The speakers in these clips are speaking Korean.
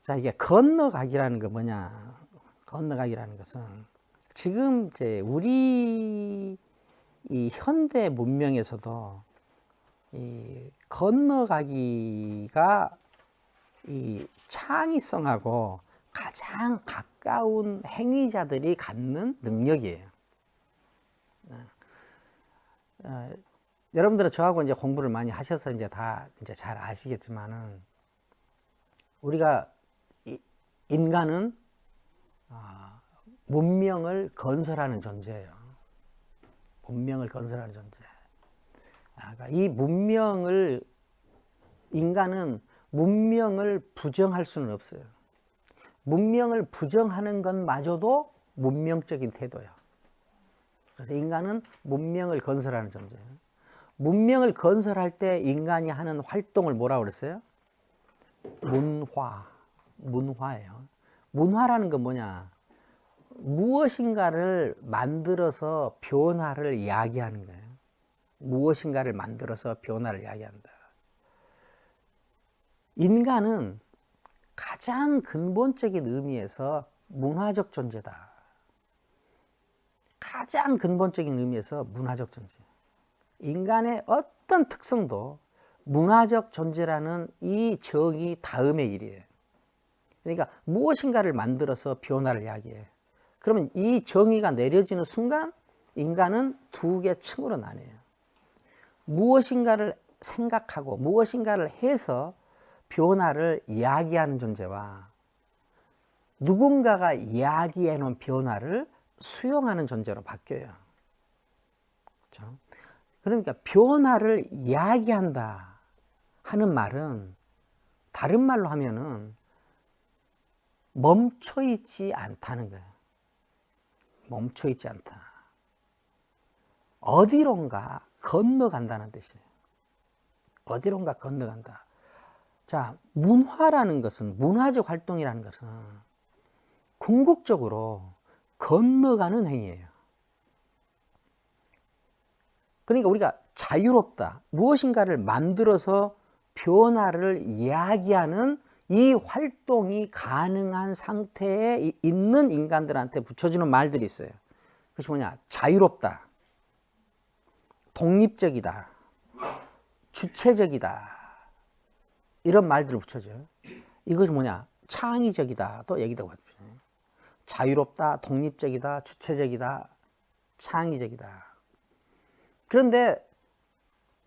자, 이게 건너가기라는 거 뭐냐? 건너가기라는 것은 지금 이제 우리 이 현대 문명에서도 이 건너가기가 이 창의성하고 가장 가까운 행위자들이 갖는 능력이에요. 어, 어, 여러분들은 저하고 이제 공부를 많이 하셔서 이제 다 이제 잘 아시겠지만은 우리가 이- 인간은 아, 문명을 건설하는 존재예요. 문명을 건설하는 존재. 아, 그러니까 이 문명을 인간은 문명을 부정할 수는 없어요. 문명을 부정하는 것마저도 문명적인 태도예요. 그래서 인간은 문명을 건설하는 존재예요. 문명을 건설할 때 인간이 하는 활동을 뭐라고 그랬어요? 문화. 문화예요. 문화라는 건 뭐냐? 무엇인가를 만들어서 변화를 이야기하는 거예요. 무엇인가를 만들어서 변화를 이야기한다. 인간은 가장 근본적인 의미에서 문화적 존재다. 가장 근본적인 의미에서 문화적 존재. 인간의 어떤 특성도 문화적 존재라는 이 정의 다음의 일이에요. 그러니까 무엇인가를 만들어서 변화를 이야기해. 그러면 이 정의가 내려지는 순간 인간은 두 개 층으로 나뉘어요. 무엇인가를 생각하고 무엇인가를 해서 변화를 이야기하는 존재와 누군가가 이야기해 놓은 변화를 수용하는 존재로 바뀌어요. 그렇죠? 그러니까 변화를 이야기한다 하는 말은 다른 말로 하면은 멈춰 있지 않다는 거예요. 멈춰 있지 않다. 어디론가 건너간다는 뜻이에요. 어디론가 건너간다. 자, 문화라는 것은, 문화적 활동이라는 것은 궁극적으로 건너가는 행위예요. 그러니까 우리가 자유롭다. 무엇인가를 만들어서 변화를 이야기하는 이 활동이 가능한 상태에 이- 있는 인간들한테 붙여주는 말들이 있어요. 그것이 뭐냐? 자유롭다. 독립적이다. 주체적이다. 이런 말들을 붙여줘요. 이것이 뭐냐? 창의적이다. 또 얘기도 하죠. 자유롭다, 독립적이다, 주체적이다, 창의적이다. 그런데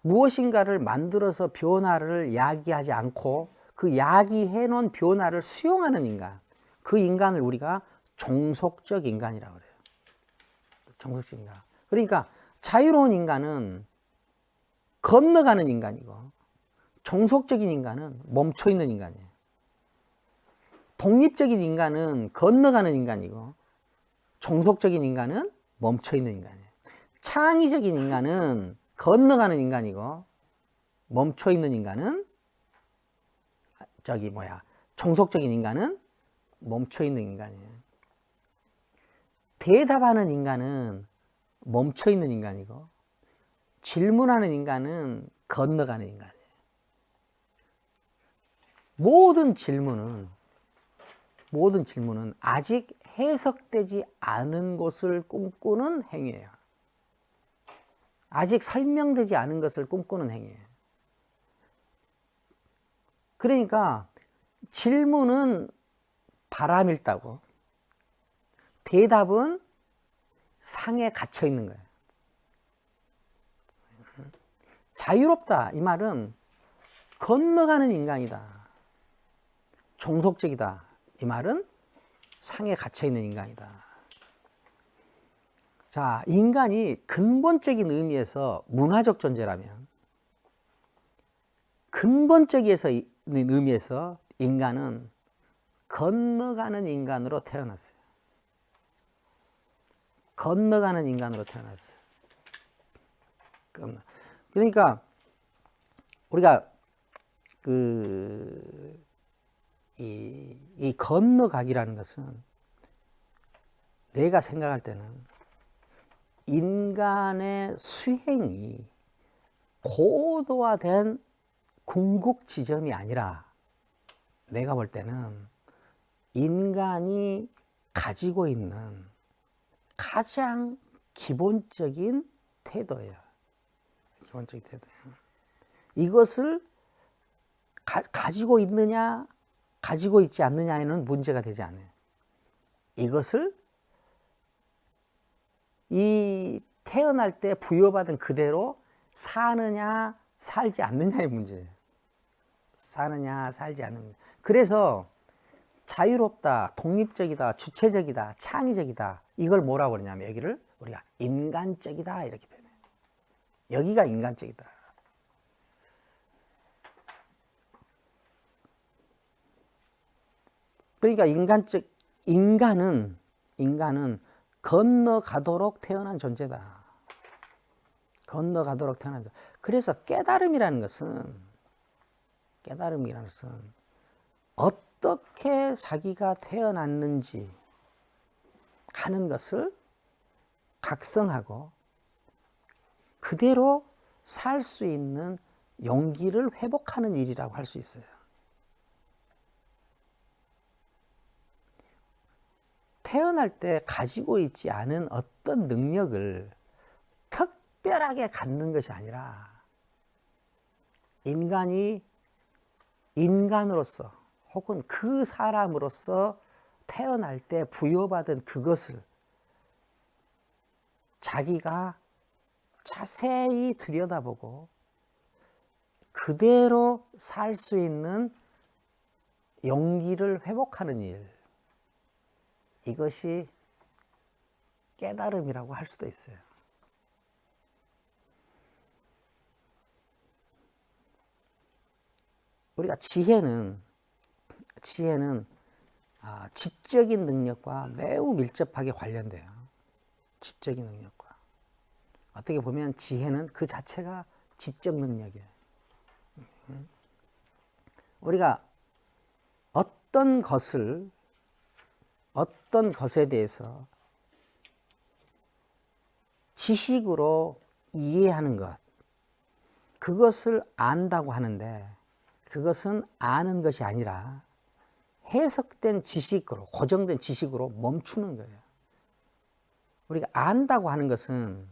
무엇인가를 만들어서 변화를 야기하지 않고 그 야기해 놓은 변화를 수용하는 인간. 그 인간을 우리가 종속적 인간이라고 그래요. 종속적 인간. 그러니까 자유로운 인간은 건너가는 인간이고 종속적인 인간은 멈춰 있는 인간이에요. 독립적인 인간은 건너가는 인간이고 종속적인 인간은 멈춰 있는 인간이에요. 창의적인 인간은 건너가는 인간이고 멈춰 있는 인간은 저기 뭐야 종속적인 인간은 멈춰 있는 인간이에요. 대답하는 인간은 멈춰 있는 인간이고 질문하는 인간은 건너가는 인간이에요. 모든 질문은 모든 질문은 아직 해석되지 않은 것을 꿈꾸는 행위예요. 아직 설명되지 않은 것을 꿈꾸는 행위예요. 그러니까 질문은 바람일다고 대답은 상에 갇혀 있는 거예요. 자유롭다 이 말은 건너가는 인간이다. 종속적이다 이 말은 상에 갇혀 있는 인간이다. 자, 인간이 근본적인 의미에서 문화적 존재라면 근본적인 의미에서 인간은 건너가는 인간으로 태어났어요. 건너가는 인간으로 태어났어요. 그러니까 우리가 그 이, 이 건너가기라는 것은 내가 생각할 때는 인간의 수행이 고도화된 궁극 지점이 아니라 내가 볼 때는 인간이 가지고 있는 가장 기본적인 태도예요. 기본적인 태도예요. 이것을 가, 가지고 있느냐, 가지고 있지 않느냐에는 문제가 되지 않아요. 이것을 이 태어날 때 부여받은 그대로 사느냐, 살지 않느냐의 문제예요. 사느냐, 살지 않느냐. 그래서 자유롭다, 독립적이다, 주체적이다, 창의적이다. 이걸 뭐라고 그러냐면 여기를 우리가 인간적이다 이렇게 표현해요. 여기가 인간적이다. 그러니까 인간적 인간은 인간은 건너가도록 태어난 존재다. 건너가도록 태어난 존재. 그래서 깨달음이라는 것은 깨달음이라는 것은 어떻게 자기가 태어났는지 하는 것을 각성하고 그대로 살 수 있는 용기를 회복하는 일이라고 할 수 있어요. 태어날 때 가지고 있지 않은 어떤 능력을 특별하게 갖는 것이 아니라 인간이 인간으로서 혹은 그 사람으로서 태어날 때 부여받은 그것을 자기가 자세히 들여다보고 그대로 살 수 있는 용기를 회복하는 일. 이것이 깨달음이라고 할 수도 있어요. 우리가 지혜는 지혜는 아, 지적인 능력과 매우 밀접하게 관련돼요. 지적인 능력과 어떻게 보면 지혜는 그 자체가 지적 능력이에요. 우리가 어떤 것을 어떤 것에 대해서 지식으로 이해하는 것, 그것을 안다고 하는데 그것은 아는 것이 아니라 해석된 지식으로, 고정된 지식으로 멈추는 거예요. 우리가 안다고 하는 것은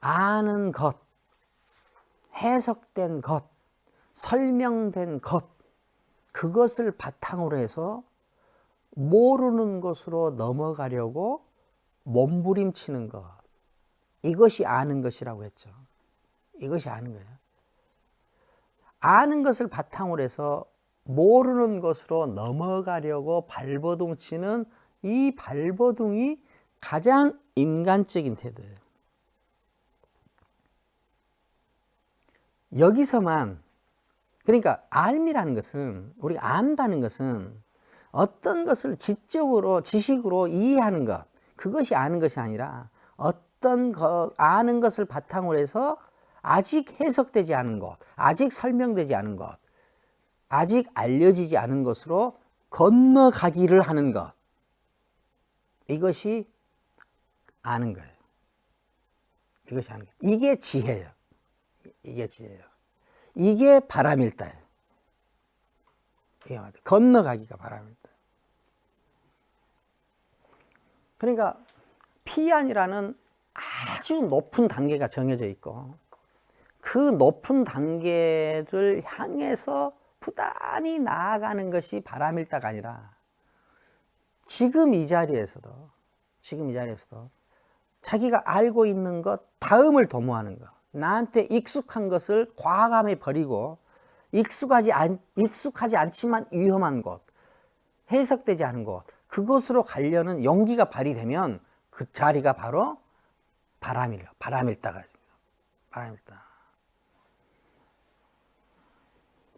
아는 것, 해석된 것, 설명된 것, 그것을 바탕으로 해서 모르는 것으로 넘어가려고 몸부림치는 것. 이것이 아는 것이라고 했죠. 이것이 아는 거예요. 아는 것을 바탕으로 해서 모르는 것으로 넘어가려고 발버둥 치는 이 발버둥이 가장 인간적인 태도예요. 여기서만 그러니까 알미라는 것은 우리가 안다는 것은 어떤 것을 지적으로 지식으로 이해하는 것 그것이 아는 것이 아니라 어떤 것 아는 것을 바탕으로 해서 아직 해석되지 않은 것 아직 설명되지 않은 것 아직 알려지지 않은 것으로 건너가기를 하는 것 이것이 아는 거예요. 이것이 아는 거예요. 이게 지혜예요. 이게 지혜예요. 이게 바람일다예요. 이게. 건너가기가 바람일다. 그러니까 피안이라는 아주 높은 단계가 정해져 있고 그 높은 단계를 향해서 부단히 나아가는 것이 바람일다가 아니라 지금 이 자리에서도 지금 이 자리에서도 자기가 알고 있는 것 다음을 도모하는 것 나한테 익숙한 것을 과감히 버리고 익숙하지 않 익숙하지 않지만 위험한 것 해석되지 않은 것 그것으로 가려는 용기가 발휘되면 그 자리가 바로 바람일 바람일다가 바람일다